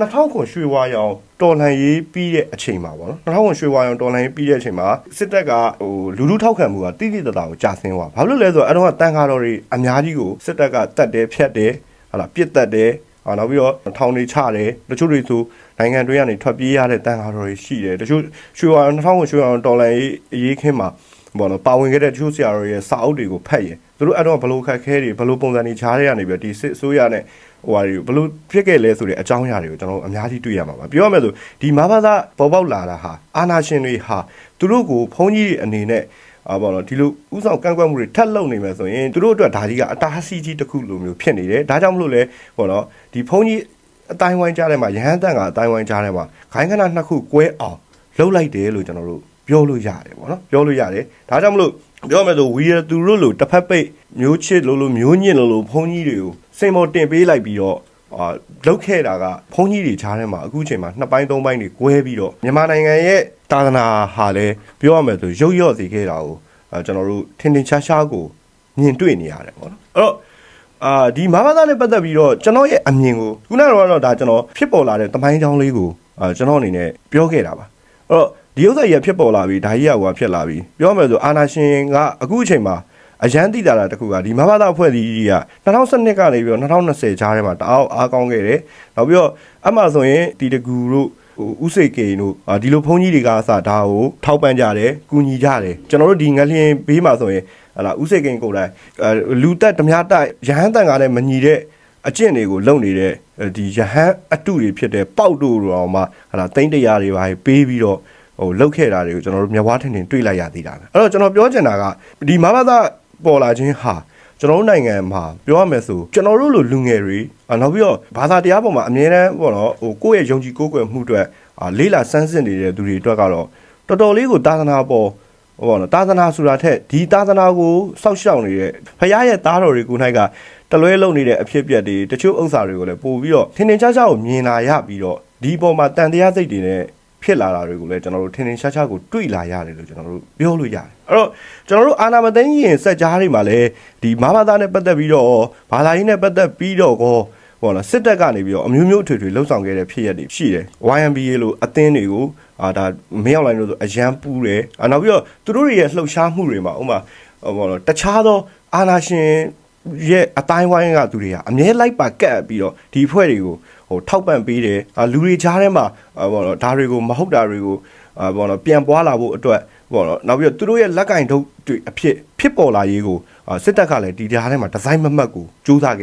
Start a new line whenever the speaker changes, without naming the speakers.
2000ခွန်ရွှေဝါရောင်တော်လှန်ရေးပြီးတဲ့အချိန်မှာပေါ့နော်2000ခွန်ရွှေဝါရောင်တော်လှန်ရေးပြီးတဲ့အချိန်မှာစစ်တပ်ကဟိုလူလူထောက်ခံမှုကတိတိတတ်တာကိုကြာဆင်းသွားဘာလို့လဲဆိုတော့အဲ့တော့တန်ခါတော်တွေအများကြီးကိုစစ်တပ်ကတတ်တယ်ဖြတ်တယ်ဟာလာပြစ်တတ်တယ်ဟာနောက်ပြီးတော့ထောင်တွေချတယ်တချို့တွေဆိုနိုင်ငံတွေကနေထွက်ပြေးရတဲ့တန်ခါတော်တွေရှိတယ်တချို့ရွှေဝါရောင်2000ခွန်ရွှေဝါရောင်တော်လှန်ရေးအရေးခင်းမှာ ဘောနော်ပါဝင်ခဲ့တဲ့တချို့ဆရာတော်ရဲ့စာအုပ်တွေကိုဖတ်ရင်သူတို့အဲ့တော့ဘလို့ခက်ခဲတွေဘလို့ပုံစံတွေခြားတွေကနေပြီးတော့ဒီစစ်အစိုးရနဲ့ဟိုဟာတွေဘလို့ဖြစ်ခဲ့လဲဆိုတဲ့အကြောင်းအရာတွေကိုကျွန်တော်တို့အများကြီးတွေ့ရမှာပါပြောရမယ်ဆိုဒီမဘာသာပေါ်ပေါက်လာတာဟာအာနာရှင်တွေဟာသူတို့ကိုဘုန်းကြီးတွေအနေနဲ့အာဘောနော်ဒီလိုဥဆောင်ကန့်ကွက်မှုတွေထက်လုံနေမယ်ဆိုရင်သူတို့အတွက်ဒါကြီးကအတားအဆီးကြီးတစ်ခုလိုမျိုးဖြစ်နေတယ်ဒါကြောင့်မလို့လဲဘောနော်ဒီဘုန်းကြီးအတိုင်းဝိုင်းကြားထဲမှာရဟန်းတန်ကအတိုင်းဝိုင်းကြားထဲမှာခိုင်းခဏနှစ်ခုကွဲအောင်လှုပ်လိုက်တယ်လို့ကျွန်တော်တို့ ပြောလို့ရတယ်ပေါ့နော်ပြောလို့ရတယ်ဒါကြောင့်မလို့ပြောမယ်ဆိုဝီရသူတို့လိုတစ်ဖက်ပိတ်မျိုးချစ်လို့လို့မျိုးညစ်လို့လို့ဘုန်းကြီးတွေကိုစိန်မော်တင်ပေးလိုက်ပြီးတော့အာလောက်ခဲ့တာကဘုန်းကြီးတွေခြားထဲမှာအခုချိန်မှာနှစ်ပိုင်းသုံးပိုင်းတွေကွဲပြီးတော့မြန်မာနိုင်ငံရဲ့သာသနာဟာလည်းပြောရမယ်ဆိုရုပ်ရော့စေခဲ့တာကိုအဲကျွန်တော်တို့ထင်ထင်ရှားရှားကိုမြင်တွေ့နေရတယ်ပေါ့နော်အဲ့တော့အာဒီမဘာသာနဲ့ပတ်သက်ပြီးတော့ကျွန်တော်ရဲ့အမြင်ကိုခုနကတော့ဒါကျွန်တော်ဖြစ်ပေါ်လာတဲ့တမိုင်းကြောင်းလေးကိုအာကျွန်တော်အနေနဲ့ပြောခဲ့တာပါအဲ့တော့ ဒီဥစ္စာကြီးကဖြစ်ပေါ်လာပြီးဒါကြီးကဟိုဖြစ်လာပြီးပြောမယ်ဆိုအာနာရှင်ကအခုအချိန်မှာအရန်တိတာတာတခုကဒီမဘာသာအဖွဲ့အစည်းကြီးက2012ကနေပြီးတော့2020ကြားထဲမှာတအားအားကောင်းခဲ့တယ်နောက်ပြီးတော့အမှဆိုရင်ဒီတကူတို့ဟိုဥစိတ်ကေတို့အာဒီလိုဘုန်းကြီးတွေကအစဒါကိုထောက်ပံ့ကြတယ်ကူညီကြတယ်ကျွန်တော်တို့ဒီငလျင်ဘေးမှာဆိုရင်ဟလာဥစိတ်ကိန်ကိုယ်တိုင်အဲလူတက်ဓမြတိုက်ရဟန်းတန်ကားနဲ့မညီတဲ့အကျင့်တွေကိုလုပ်နေတဲ့ဒီရဟန်းအတုတွေဖြစ်တဲ့ပေါက်တို့တော့မှဟလာတိမ့်တရားတွေပါပေးပြီးတော့ ဟိုလောက်ခဲ့တာတွေကိုကျွန်တော်တို့မျက်ဝါးထင်ထင်တွေ့လိုက်ရသေးတာပဲအဲ့တော့ကျွန်တော်ပြောချင်တာကဒီမဘာသာပေါ်လာခြင်းဟာကျွန်တော်တို့နိုင်ငံမှာပြောရမယ်ဆိုကျွန်တော်တို့လိုလူငယ်တွေအာနောက်ပြီးတော့ဘာသာတရားပေါ်မှာအမြဲတမ်းပေါ့နော်ဟိုကိုယ့်ရဲ့ယုံကြည်ကိုးကွယ်မှုအတွက်အာလေးလာစမ်းစစ်နေတဲ့သူတွေအတွက်ကတော့တော်တော်လေးကိုသာသနာပေါ်ဟိုပေါ့နော်သာသနာဆိုတာထက်ဒီသာသနာကိုစောက်ရှောက်နေတဲ့ဖခင်ရဲ့သားတော်တွေကိုနိုင်ကတလွဲလုံနေတဲ့အဖြစ်အပျက်တွေတချို့ဥစ္စာတွေကိုလည်းပို့ပြီးတော့ထင်ထင်ရှားရှားကိုမြင်လာရပြီးတော့ဒီပေါ်မှာတန်တရားစိတ်တွေနဲ့ ဖြစ်လာတာတွေကိုလည်းကျွန်တော်တို့ထင်ထင်ရှားရှားကိုတွေ့လာရတယ်လို့ကျွန်တော်တို့ပြောလို့ရတယ်အဲ့တော့ကျွန်တော်တို့အာနာမသိန်းရင်စက်ကြားတွေမှာလည်းဒီမဘာသာနဲ့ပတ်သက်ပြီးတော့ဘာသာရေးနဲ့ပတ်သက်ပြီးတော့ကောဟောလားစစ်တပ်ကနေပြီးတော့အမျိုးမျိုးအထွေထွေလှုပ်ဆောင်ခဲ့တဲ့ဖြစ်ရပ်တွေရှိတယ် YMBA လို့အသင်းတွေကိုအာဒါမင်းအောင်လိုင်းတို့ဆိုအရန်ပူးတယ်အာနောက်ပြီးတော့သူတို့တွေရဲ့လှုပ်ရှားမှုတွေမှာဥမာဟောလားတခြားသောအာနာရှင်ရဲ့အတိုင်းဝိုင်းကသူတွေကအမြဲလိုက်ပါကတ်ပြီးတော့ဒီဖွဲ့တွေကို ဟိုထောက်ပံ့ပေးတယ်အာလူတွေကြားထဲမှာဟောလားဒါတွေကိုမဟုတ်တာတွေကိုအာဘောနော်ပြန်ပွားလာဖို့အတွက်ဘောနော်နောက်ပြီးတော့သူတို့ရဲ့လက်ကင်ထုတ်တွေအဖြစ်ဖြစ်ပေါ်လာရေးကိုအာစစ်တပ်ကလည်းဒီကြားထဲမှာဒီဇိုင်းမမှတ်ကိုစူးစမ်းခဲ့တာ